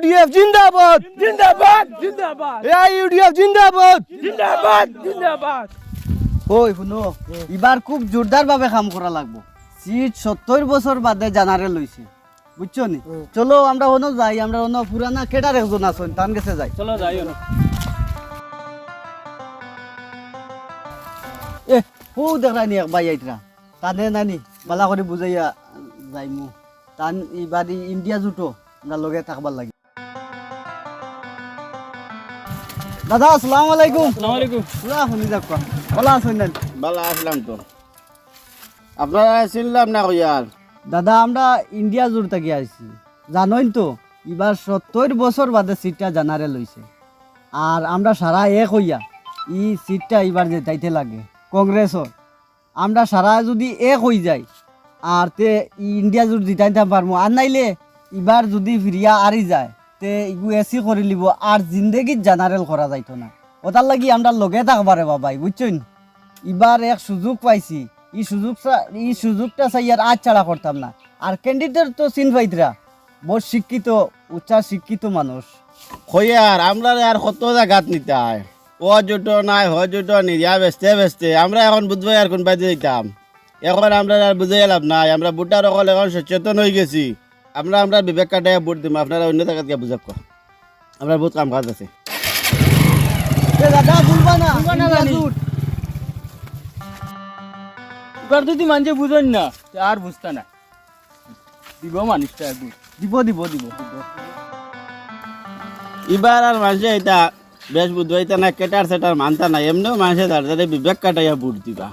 UDF জিন্দাবাদ। জিন্দাবাদ জিন্দাবাদ। এই ইউডিএফ জিন্দাবাদ। জিন্দাবাদ জিন্দাবাদ। ওই শুনো এবার খুব জোরদার ভাবে কাম করা লাগবো। সিট সত্তর বছর বাদে জানারে লইছে। বুঝছ নি? চলো আমরা হনো যাই আমরা হনো পুরানা কেটার একজন আছেন তান গেছে যাই। চলো যাই এ হো দেখা নি এক বাই আইতরা। তানে নানি বালা করে বুঝাইয়া যাইমু। তান এবার ইন্ডিয়া জুটো আমরা লগে থাকবার লাগে। দাদা আসসালামু আলাইকুম। আসসালামু আলাইকুম। পুরা শুনি যাক কোৱা ভালো আছেন না ভালো আসলাম তো। আপনারা চিনলাম না কইয়ার দাদা আমরা ইন্ডিয়া জোর থেকে আইছি। জানোই তো এবার সত্তর বছর বাদে সিটটা জানারে লইছে। আর আমরা সারা এক হইয়া ই সিটটা এবার যেতাইতে লাগে কংগ্রেসর আমরা সারা যদি এক হই যাই আর তে ই ইন্ডিয়া জোর জিতাইতে পারব। আর নাইলে এবার যদি ফিরিয়া আরি যায় তে এসি করে লিব, আর জিন্দেগিত জেনারেল করা যাইতো না। ওটার লাগি আমরা লগে থাকবারে বাবাই বুঝছেন এবার এক সুযোগ পাইছি এই সুযোগটা এই সুযোগটা চাই আর আজ ছাড়া করতাম না। আর ক্যান্ডিডেট তো চিন পাইতরা বহুত শিক্ষিত, উচ্চ শিক্ষিত মানুষ। কইয়ার আমরা আর কত জায়গাত নিতে হয়? ও জুটো নাই, হ জুটো নিরিয়া বেচতে বেচতে। আমরা এখন বুঝব আর কোন বাইতে দিতাম এখন আমরা আর বুঝাই লাভ নাই, আমরা বুটার অকল এখন সচেতন হয়ে গেছি। আমরা আমরা বিবেক কাটাই ভোট দিম আপনারা অন্য জায়গাত গিয়ে বুঝাব। আমরা বহুত কাম কাজ আছে এ না ভুলবা না, ইন্ডিয়া রানী। জোট। এবার যদি মানুষে বুঝেন না আর বুঝতে না দিব মানুষটা একদম দিব দিব দিব। এবার আর মানুষে এটা বেশ বুঝবাইতা না কেটার সেটার মানতা না এমনিও মানুষে তার বিবেক কাটাইয়া ভোট দিবা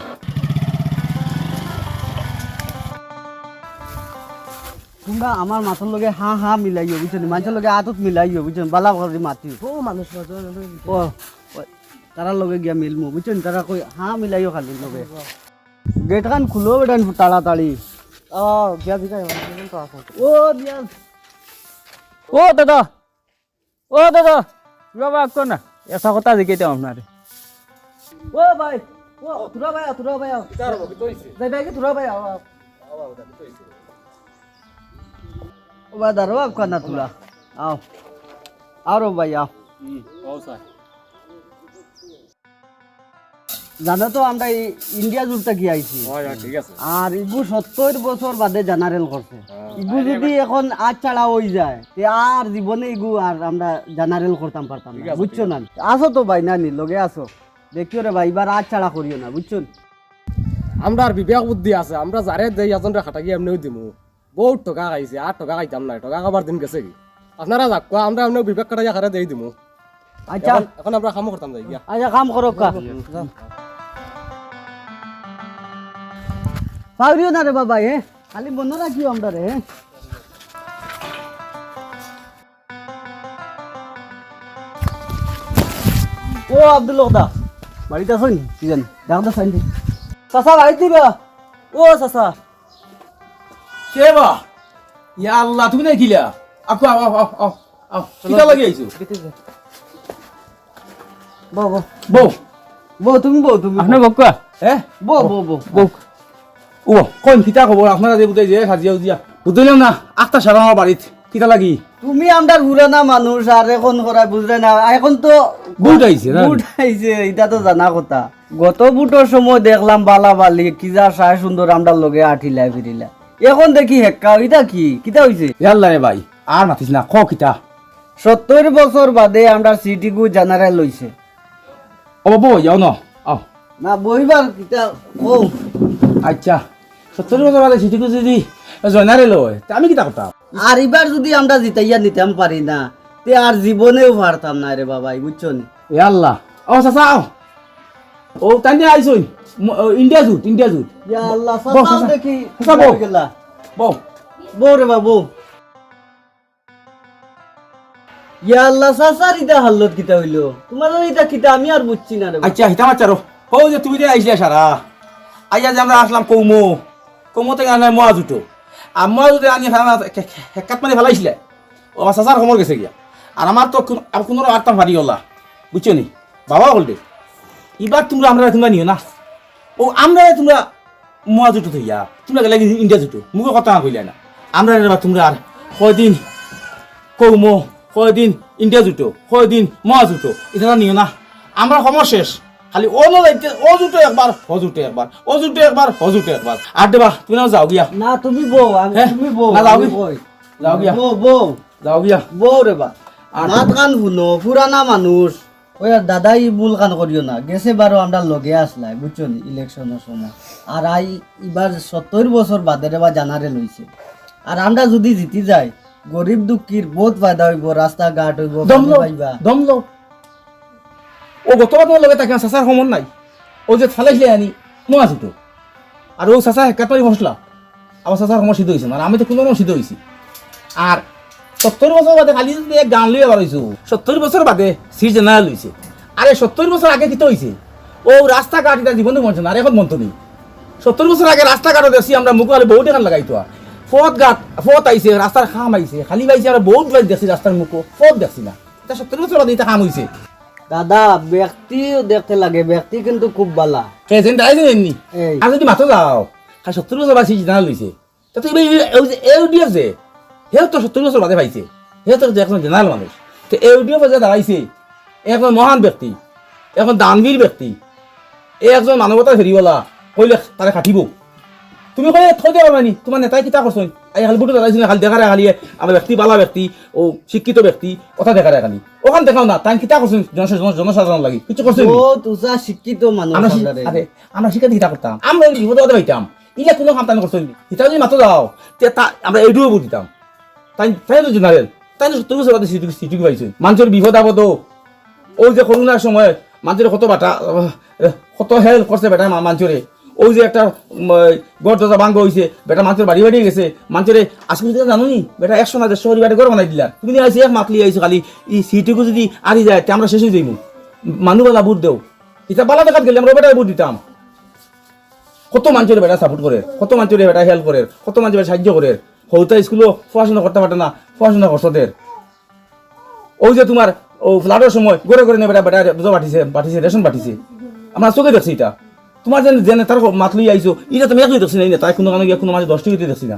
তোমরা আমার মাথার লগে হা হা মিলাইও বুঝছেন মানুষের লগে আতত মিলাইও বুঝছেন বালা করে মাতি ও মানুষ ও ও, তারার লগে গিয়া মিলমু বুঝছেন তারা কই হা মিলাইও খালি লগে। গেট খান খুলো বেটান তাড়াতাড়ি ও বিয়া দিকা ও বিয়া। ও দাদা। ও দাদা। বাবা আক্কো না এসা কথা জিজ্ঞাসা আপনারে ও ভাই ও তুরা ভাই তুরা ভাই যাই ভাই তুরা ভাই আও আও। জানো তো আমরা ইন্ডিয়া জুড়তে কি আইছি? আর ইগু সত্তর বছর বাদে জেনারেল করছে। ইগু যদি এখন আজ ছাড়া হয়ে যায় তে আর জীবনে ইগু আর আমরা জেনারেল করতাম পারতাম না বুঝছ না? আসো তো ভাই নানি লগে আসো। দেখিও রে ভাই এবার আজ ছাড়া করিও না বুঝছ? আমরা আর বিবেক বুদ্ধি আছে আমরা যারে দেই এজনরে খাটাকি এমনিও দিমু। বহুত টকা খাইছে আর টকা খাইতাম না টকা খাবার দিন গেছে কি আপনারা যাক কোয়া, আমরা এমনি বিবেক কাটাইয়া খারে দেই দিমু। আচ্ছা। এখন- এখন আমরা কামও করতাম যাই গিয়া আচ্ছা কাম করো কা পাউরিও না রে বাবা হে খালি বন্ধ রাখিও আমরা রে হ্যাঁ? ও আব্দুল দা বাড়িতে আছেন? কি জানি দেখ তো সাইন চাচা বাড়িতে দিবা ও চাচা কেবা ইয়া আল্লাহ তুমি নাই কিলা আকো আও আও আও আও আও কিটা লাগি আইছো? বো বো বউ। বো তুমি বো তুমি আপনার বকুয়া হে? বো বো বো বউ। ও কোন কিটা খবর আপনারা যে বুঝাই যে সাজিয়া উজিয়া। বুঝলাম না আটটা সারা আমার বাড়িত কিটা লাগি? তুমি আমদার পুরানা মানুষ আর এখন করা বুঝলে না এখন তো বুট আইছে না? বুট আইছে এটা তো জানা কথা। গত বুটোর সময় দেখলাম বালা বালি কি যা সায় সুন্দর আমরা লগে আঠিলা ফিরিলা এখন দেখি হেক্কা এটা কি? কিতা হইছে? ইয়াল্লা রে ভাই আর মাতিস না ক কিটা? সত্তর বছর বাদে আমরা সিটি গু জেনারেল লইছে। ও বউ যাও ন আও। না বইবার কিতা ও আচ্ছা সত্তর বছর বাদে সিটি যদি জয়নারে লয় তা আমি কিতা করতাম? আর এবার যদি আমরা জিতাইয়া নিতাম পারি না তে আর জীবনেও পারতাম না রে বাবাই বুঝছ নি? ইয়াল্লা ও চাচা ও তাই দিয়ে আইসই ইন্ডিয়া জুট ইন্ডিয়া জুট ইয়া আল্লাহ চাচা। দেখি বউ। গেলা বউ বউ রে বাবু। ইয়া আল্লাহ সাসার ইটা হাল্লত কিতা হইল? তোমার এটা কিতা আমি আর বুঝছি না রে বাবা। আচ্ছা হিতা মাচারো ও যে তুমি যে আইসলে সারা। আইয়া যে আমরা আসলাম কৌমো। কৌমো থেকে আনলাম মোয়া জুটো আর মোয়া জুটো আনি হেকাত মানে ফেলাইছিলে ও চাচার সময় গেছে গিয়া। আর আমার তো কোন- আটটা ভারি গলা। বুঝছ নি? বাবা বলবে এবার তোমরা আমরা তোমরা নিও না। ও আমরা তোমরা মোয়া জুটো থইয়া তোমরা গেলে ইন্ডিয়া জুটো মুখে কথা না কইলে না। আমরা এবার তোমরা আর কয়দিন কৌমো কয়দিন ইন্ডিয়া জুটো কয়দিন মহা জুটো এটা নিও না। আমরা সময় শেষ খালি ও নলাইতে ও জুটো একবার হ জুটো একবার ও জুটো একবার হ জুটো একবার। আর দেবা তুমি না যাও গিয়া। না তুমি বউ হ্যাঁ? তুমি বউ না, যাও? যাও গিয়া। বউ বউ। যাও গিয়া। বউ রে বা। আর- মাত কান শুনো পুরানা মানুষ। ওই আর দাদাই ভুল কান করিও না। গেছে বারো আমরা লগে আসলাই বুঝছ নি? ইলেকশনের সময়। আর আই এবার সত্তর বছর বাদে রে বা জানারে লইছে। আর আমরা যদি জিতি যাই গরিব দুঃখীর বহুত ফায়দা হইব রাস্তাঘাট হইব পাইবা। দম লো ও গতবার তোমার লগে তাকে চাচার সমন নাই। ও যে ফালাইছিলে আনি মহা তো। আর ও চাচা মারি বসলা। আমার চাচার সময় সিদ্ধ হয়েছে মানে আমি তো কোনো সিদ্ধ হয়েছি আর সত্তর বছর বাদে খালি গান লইয়া বাড়াইছো সত্তর বছর বাদে সিট জেনারেল হয়েছে আরে সত্তর বছর আগে কিতো হয়েছে ও রাস্তাঘাট এটা জীবনে মনছে না আর এখন মন্ত নেই সত্তর বছর আগে রাস্তাঘাটও দেখছি আমরা মুখ আলে বহুত এখান লাগাইতো ফত ঘাট ফত আইছে রাস্তার খাম আইছে খালি পাইছে আমরা বহুত বাইক দেখছি রাস্তার মুখো ফত দেখছি না এটা সত্তর বছর বাদে এটা কাম হয়েছে দাদা ব্যক্তি দেখতে লাগে ব্যক্তি কিন্তু খুব বালা দাইছে এমনি এই আর যদি মাথা যাও সত্তর বছর বাদে জেনারেল হয়েছে তা তো এই সেও তো সত্তর বছর বাদে পাইছে। তো একজন জেনারেল মানুষ। তো এই ডিও বাজে দাঁড়াইছে এ একজন মহান ব্যক্তি এখন দানবীর ব্যক্তি এই একজন মানৱতাৰ হেৰিৱালা কইলে তাৰে কাটিব। তুমি কলে থৈ দিব পাৰি তোমাৰ নেতাই কিতা এই খালি বুটু দাঁড়াইছিল খালি দেখাৰে খালি আমাৰ ব্যক্তি বালা ব্যক্তি ও শিক্ষিত ব্যক্তি কথা দেখাৰে খালি। ওখান দেখাও না তাই কিতা জন- জনসাধারণ লাগি কিছু করছেন বহুত উঁচা শিক্ষিত মানুষ আমরা। আরে আমরা শিক্ষা কিতা করতাম আমরা বিপদে পাইতাম। ইলা কোনো কাম টান করছেন হিতা যদি মাতো যাও আমরা এইটুকু বুঝ দিতাম। তাই তাই তো জেনারেল, তাই সত্তর বছর বাদে সিটি সিটি পাইছে। মানুষের বিপদ আপদ ওই যে করোনার সময় মানুষের কত বাটা কত হেল্প করছে বেটা মানুষরে। ওই যে একটা গড় দরজা ভাঙ্গ হয়েছে বেটা মানুষের বাড়ি বাড়ি গেছে। মানুষের আজকে তুমি জানো নি বেটা একশো না দেড়শো বাড়ি ঘর বানাই দিলা তুমি আইসি, এক মাতলি আইসো খালি। এই সিটিকু যদি আরি যায়, তে আমরা শেষ হয়ে যাইমু। মানুষবালা বুট দেও। এটা বালা দেখাত গেলে আমরা বেটায় বুট দিতাম। কত মানুষের বেটা সাপোর্ট করে, কত মানুষের বেটা হেল্প করে, কত মানুষের সাহায্য করে। হৌতা স্কুলও পড়াশোনা করতে পারে না পড়াশোনা করছোদের ওই যে তোমার ও ফ্লাডের সময় গড়ে করে নেবে বেটা বুঝো পাঠিয়েছে পাঠিয়েছে রেশন পাঠিয়েছে আমরা চোখে দেখছি এটা। তোমার যে যে নেতার মাত লই আইছো এটা তুমি একই দেখছি না নেতা কোনো কারণে কোনো মাঝে দশটি দেখছি না।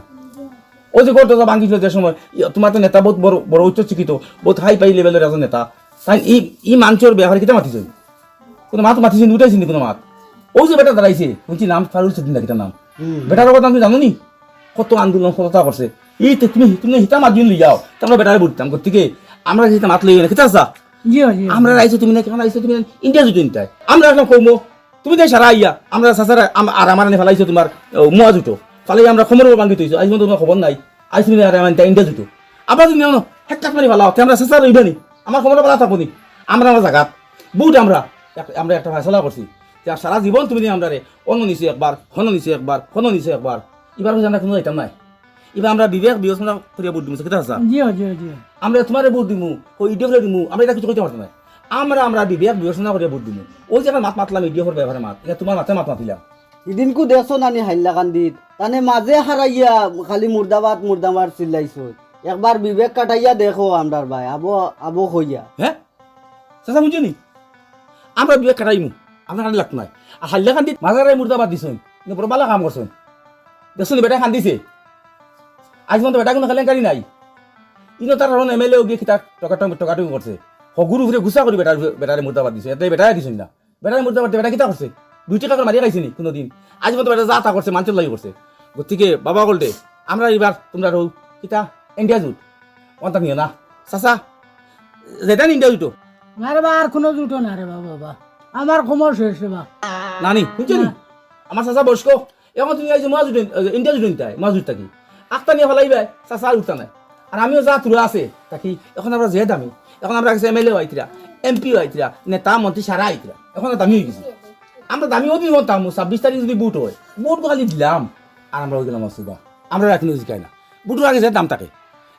ওই যে গড় ভাঙিছিল যে সময় তোমার তো নেতা বহুত বড় বড় উচ্চ শিক্ষিত বহুত হাই পাই লেভেলের এজন নেতা। তাই ই ই মানুষের ব্যবহার কিতা মাতিছে। কোনো মাত মাতিছে নি উঠাইছে নি কোনো মাত। ওই যে বেটা দাঁড়াইছে শুনছি নাম ফারুল সেদিন কিতা নাম। বেটার কথা তুমি জানো নি? কত আন্দোলন কতটা করছে। এই তো তুমি তুমি হিতা মাত দিন লই যাও তোমরা বেটারে বুঝতাম গতিকে আমরা হিতা মাত লই গেলে কিতা আসা আমরা রাইছো তুমি না কেমন আইছো তুমি ইন্ডিয়া জুটো নিতে আমরা আসলাম কৌমো তুমি তাই সারা আইয়া আমরা সাসারা আর আমার ফেলাইছো তোমার মোয়া জুটো ফালাই আমরা খবর ভাঙি তৈছো আজ তোমার খবর নাই। আজ তুমি আর আমার ইন্ডিয়া জুটো আবার তুমি জানো হেক কাট মারি ফেলাও আমরা সাসার রইবে নি। আমার খবর পালা থাকব নি। আমরা আমার জায়গাত বহুত আমরা আমরা একটা ফেসলা করছি। যে সারা জীবন তুমি আমরা রে অন্য নিছি একবার হন নিছি একবার হন নিছি একবার এবার হচ্ছে আমরা কোনো আইতাম নাই। এবার আমরা বিবেক বিবেচনা করিয়া বুদ্ধি মুছে কেটা আছে আমরা তোমার ভোট দিমু ও ইডিও দিমু আমরা এটা কিছু করতে পারতাম না আমরা আমরা বিবেক বিবেচনা করে ভোট দিমু। ওই যে মাত মাতলাম ইডিও করবে এবারে মাত এটা তোমার মাতে মাত মাতিলাম ইদিনকু দেখছ নানি হাইলা কান্দিত তানে মাঝে হারাইয়া খালি মুর্দাবাদ মুর্দাবাদ চিল্লাইছো একবার বিবেক কাটাইয়া দেখো আমরার ভাই আবো আবো হইয়া হ্যাঁ চাচা বুঝছ নি? আমরা বিবেক কাটাইমু আমরা কান্দি লাগতো নাই। আর হাল্লা কান্দি মাজারে মুর্দাবাদ দিছুন বড় বালা কাম করছুন দেখছ নি বেটা কান্দিছে। আজ পর্যন্ত বেটা কোনো কেলেঙ্কারি নাই। ইনো তার এখন এম এল এ গিয়ে তার টকাটং টকাটং করছে হগুরু ঘুরে গুছা কৰি বেটাৰ বেটাৰে মুৰ্দাবাদ দিছে। এটাই বেটাই দিছে না বেটাৰে মুৰ্দাবাদ বেটা কিতা করছে দুই টাকা করে মারিয়ে খাইছে নি কোনোদিন। আজ পর্যন্ত বেটা যা তা করছে মানুষের লাগি করছে গতিকে বাবা বলতে আমরা এবার তোমরা রৌ কিতা ইন্ডিয়া জুট। অন্তা নিও না। চাচা যেটা ইন্ডিয়া জুটো আরে বা আর কোনো জুটো না রে বাবা। বাবা আমার সময় শেষ রে বা। নানি শুনছো নি? আমার চাচা বয়স্ক। এখন তুমি আইছো মাছ উঠে ইন্ডিয়া নিতে মাছ উঠতে থাকি। আখটা নিয়ে ফেলাইবে চাচা আর উঠতা নাই। আর আমিও যা তুলা আছে তাকি এখন আমরা যে দামি এখন আমরা এম এল এ আইতিরা এমপি আইতিরা নেতা মন্ত্রী সারা আইতিরা এখন দামি হয়ে গেছি। আমরা দামি অদিন হতাম ছাব্বিশ তারিখ যদি বুট হয় বুট খালি দিলাম আর আমরা হয়ে গেলাম অসুবিধা আমরা রাখিনি শিখাই না। বুটের আগে যে দাম থাকে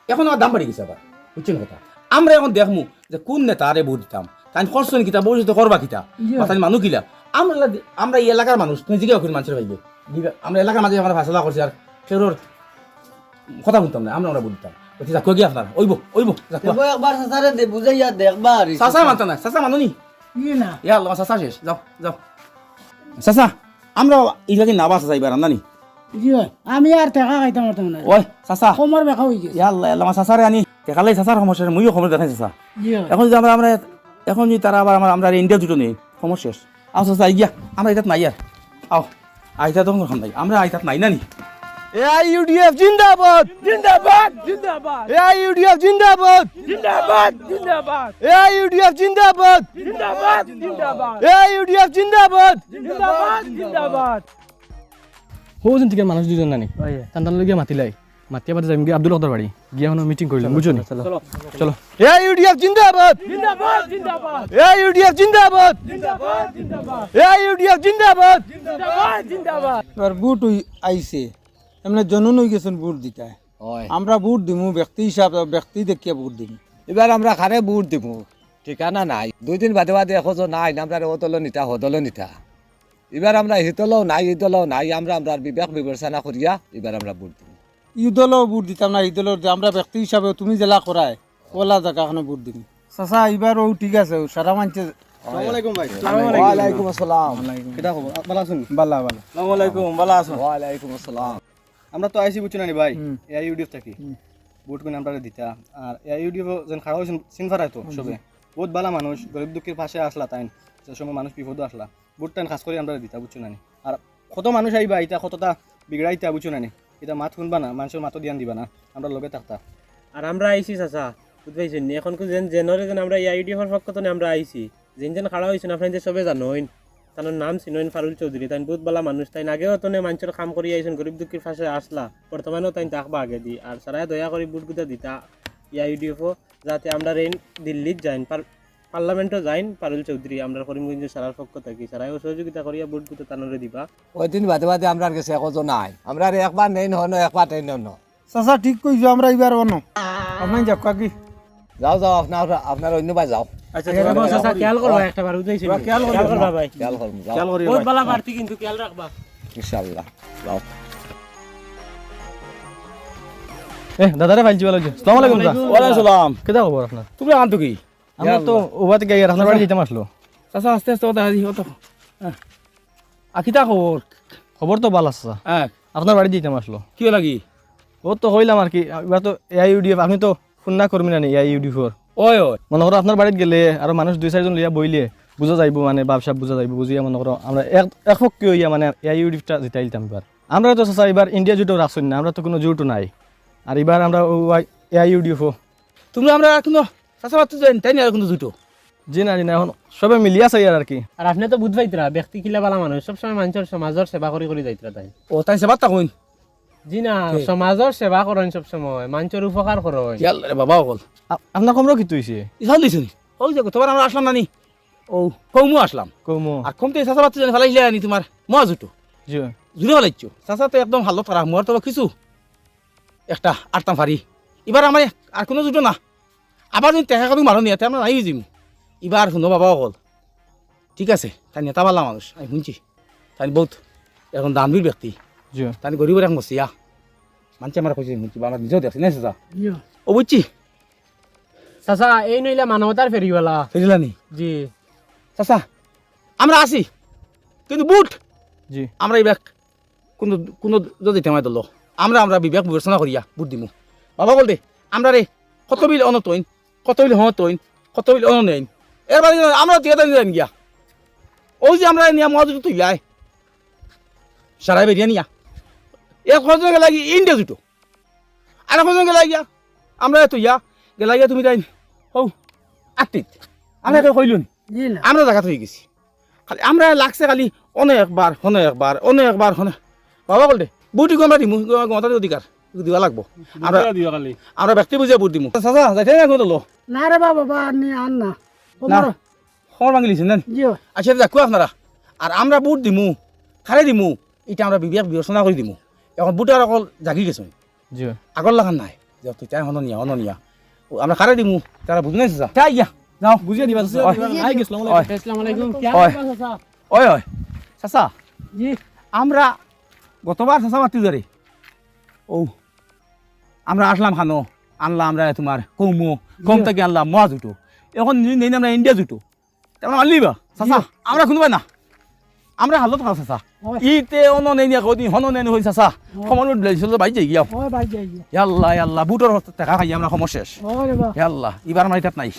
এখন আমার দাম বাড়ি গেছে আবার বুঝছেন কথা? আমরা এখন দেখমু যে কোন নেতা আরে ভোট দিতাম তাই খরচ কিতা তো করবা কিতা মানুষ কিলা। আমরা আমরা এই এলাকার মানুষ তুমি জিজ্ঞাসা করি মানুষের ভাইবে আমরা এলাকার মাঝে আমরা ফাঁসলা করছি আর সেগুলোর কথা বলতাম না আমরা আমরা বলতাম বলছি যাক গিয়ে আপনার? ওইব ওইব যাক দেখো একবার সাসারে দে বুঝাইয়া দেখবা আর চাচা মানতাম না চাচা মানু নি না। ইয়া আল্লাহ শেষ যাও যাও। চাচা আমরা ইলাকি নাবা চাচা এবার আন্দানি? আমি আর টাকা খাইতাম পারতাম না ওই চাচা সময় বেকা হয়ে গেছে। আল্লাহ আল্লাহ চাচারে আনি। টেকালাই চাচার সমস্যা মইও খবর দেখাই চাচা জি এখন যদি আমরা আমরা এখন যদি তারা আবার আমার আমরা ইন্ডিয়া দুটো নেই সমস্যা শেষ আও চাচা আই গিয়া আমরা এটাত নাই আর। আও আইতা তখন খান নাই। আমরা আইতাত নাই না নি? এআইইউডিএফ জিন্দাবাদ। জিন্দাবাদ জিন্দাবাদ। এআইইউডিএফ জিন্দাবাদ। জিন্দাবাদ জিন্দাবাদ। এআইইউডিএফ জিন্দাবাদ। জিন্দাবাদ জিন্দাবাদ। এআইইউডিএফ জিন্দাবাদ। জিন্দাবাদ জিন্দাবাদ। সৌজন থেকে মানুষ দুজন নানি তান তান গিয়ে মাতিলাই। মাতিয়া পাতে যাম গিয়ে আব্দুল কদর বাড়ি গিয়ে মানে মিটিং করলাম বুঝছ নি চলো এআইইউডিএফ জিন্দাবাদ! জিন্দাবাদ জিন্দাবাদ। এআইইউডিএফ জিন্দাবাদ! জিন্দাবাদ জিন্দাবাদ। এআইইউডিএফ জিন্দাবাদ! জিন্দাবাদ জিন্দাবাদ। এবার বুট আইছে। এমনি জনুন হয়ে গেছেন বুট দিতে আমরা বুট দিমু ব্যক্তি হিসাবে ব্যক্তি দেখিয়ে বুট দিম। এবার আমরা খারে বুট দিব ঠিকানা নাই। দুই দিন বাদে বাদে এখন নাই আমরা ওতল নিতা হদল নিতা এবার আমরা হিতলও নাই ইদলও নাই। আমরা আমরা বিবেক বিবেচনা করিয়া এবার আমরা বুট দিব ইদলও বুট দিতাম না ইদলর আমরা ব্যক্তি হিসাবে তুমি জেলা করায় ওলা জায়গা জায়গাখানে বুট দিম। চাচা এবার ও ঠিক আছে ও সারা মানছে। আমরা তো আইসি বুঝছ না ভাই? এআই ইউডিএফ থাকি। বুট কোন আমরা দিতা। আর এআই ইউডিএফ যেন খাড়া হয়েছেন সিনফার তো সবে। বহুত ভালো মানুষ গরিব দুঃখের পাশে আসলা তাই যে সময় মানুষ বিপদ আসলা। বুট টাইম খাস করে আমরা দিতা বুঝছ না আর কত মানুষ আইবা এটা কতটা বিগড়াইতা বুঝছ নি? এটা মাত শুনবা না মানুষের মাতো ধ্যান দিবা না, আমরা লগে থাকতা। আর আমরা আইছি, চাচা বুঝবাইছেন নি এখন যেন জেনরে যেন আমরা ইআইডিএফের পক্ষ থেকে আমরা আইছি। যেন যেন খাড়া হয়েছেন আপনাদের সবে জানোইন তার নাম চিনোইন ফারুল চৌধুরী। তাই বহুত বালা মানুষ তাই আগেও তো মানুষের কাম করি আইছেন, গরিব দুঃখীর পাশে আসলা। বর্তমানেও তাই তাকবা আগে দি। আর সারাই দয়া করে বুট গুতা দিতা ইআইডিএফও যাতে আমরা রেন দিল্লিত যাইন। পার পার্লামেন্টও যাইন পারুল চৌধুরী আমরা করিমগঞ্জ সারার পক্ষ থাকি। সারাইও সহযোগিতা করিয়া বুট গুতা তানরে দিবা। ওই দিন বাদে বাদে আমরা গেছে এখন নাই। আমরা একবার নেই নহন একবার নেই নহন চাচা ঠিক কইছো আমরা এবার অন আপনার যাক কি যাও যাও আপনার আপনার অন্য বাই যাও চাচা খেয়াল করবা একটা বার বুঝাইছি খেয়াল করবা ভাই। খেয়াল বহুত বালা বাড়তি কিন্তু খেয়াল রাখবা ইনশাল্লাহ যাও এ দাদারে ফাইলছি ভালো সালাম আলাইকুম ওয়ালাইকুম সালাম কেদা খবর আপনার তুমি আনতো কি? আমরা তো ওবাতে গিয়ে আপনার বাড়ি যেতাম আসলো চাচা আস্তে আস্তে কথা হাজি হতো আকিতা খবর খবর তো ভালো আছে হ্যাঁ আপনার বাড়ি যেতাম আসলো কি লাগি? ও তো হইলাম আর কি এবার তো এআই ইউডিএফ আপনি তো ফোন না করবেন না এআই ইউডিএফর ওই ওই মনে করো আপনার বাড়িত গেলে আর মানুষ দুই চারজন লিয়া বইলে বুঝা যাইব মানে ব্যবসা বুঝা যাইব বুঝিয়া মনে করো আমরা এক এক একপক্ষে হইয়া মানে এআই ইউডিএফটা জিতাই দিতাম এবার আমরা তো চাচা এবার ইন্ডিয়া জুটো রাখছেন না আমরা তো কোনো জুটো নাই। আর এবার আমরা এআই ইউডিএফও তুমি আমরা কিন্তু তাই নিয়ে আর কিন্তু দুটো জি না জি না এখন সবে মিলিয়া চাই আর কি। আর আপনি তো বুঝবাইতরা ব্যক্তি কিলা বালা মানুষ সবসময় মানুষের সমাজের সেবা করি করি যাইতরা তাই। ও তাই সেবার তাকুন জি না সমাজের সেবা করেন সবসময় মানুষের উপকার করেন ইয়াল রে বাবা অকল। আ- আপনার কমরও কি তুইছে ইসাল দিছ নি? ওই যে তোমার আমরা আসলাম নানি? ও কমু আসলাম। কমো। আর কমতে চাচা মাত্র জানি ফেলাইছিলে নি তোমার মা জুটো জি। জুড়ে ফেলাইছো চাচা তো একদম ভালো তারা মোর তো কিছু একটা আটতাম ফারি এবার আমার আর কোনো জুটো না। আবার যদি টেকা করি মানুষ নিয়ে আমরা নাই যাম এবার শুনো বাবা অকল। ঠিক আছে তাই নেতা পাল্লা মানুষ আমি শুনছি। তাই বহুত এখন দানবীর ব্যক্তি। জি তাই গরিবের এখন বসিয়া মানুষ আমার কইছে শুনছি বা আমার নিজেও দেখছি না চাচা? ও বুঝছি চাচা এই নইলে মানবতার ফেরিওয়ালা ফেরিলানি জি। চাচা আমরা আছি। কিন্তু বুট জি। আমরা এবার কোনো কোনো যদি টেমাই দিল আমরা আমরা বিবেক বিবেচনা করিয়া বুট দিমু। বাবা বলতে আমরা রে কত বিল অন তৈন কত বিল হন তৈন কত বিল অন নেন এবার আমরা টিয়াটা নিয়ে গিয়া ওই যে আমরা নিয়া মজুরি তুই যায় সারাই বেরিয়ে নিয়া। এক গেলা গিয়ে ইন্ডিয়া দুটো আর এক হজন গেলা গিয়া আমরা তো ইয়া গেলা গিয়া তুমি তাই হৌ আত্মিত আমরা এটা কইলুন আমরা জায়গা হয়ে গেছি। খালি আমরা লাগছে খালি অনেকবার অনেকবার অনেকবার হনে বাবা বলতে বুটি গম দিমু গমাতার অধিকার। দিবা লাগবো। আমরা আমরা ব্যক্তি বুঝিয়া বুট দিমু। চাচা যাইতে না কোনো না রে বাবা নি আন না। খবর ভাঙি লিছেন না জি আচ্ছা দেখো আপনারা আর আমরা বুট দিমু খারে দিমু এটা আমরা বিবেক বিবেচনা করে দিমু। এখন বুটার অকল জাগি গেছো জি আগর লাগান নাই। যে তুই তাই হননিয়া হননিয়া আমরা খারে দিমু তারা বুঝ নাই চাচা। তাই গিয়া যাও। বুঝিয়ে দিবা আই গেছিলাম ওই ওই চাচা? জি। আমরা গতবার চাচা মাতি ধরে ও আমরা আসলাম খানো আনলাম আমরা তোমার কৌমো কম থেকে আনলাম মা জুটো এখন নেই আমরা ইন্ডিয়া জুটো তেমন আনলি বা চাচা আমরা শুনবা না। আমরা হালত খাও চাচা। ইতে অন নেই নিয়া কদিন হন নেই হই চাচা। গিয়া। হয় বাই যাই গিয়া। ইয়াল্লা ইয়াল্লা বুটর টাকা খাই আমরা সমস্যা ইয়াল্লা এবার আমার নাই।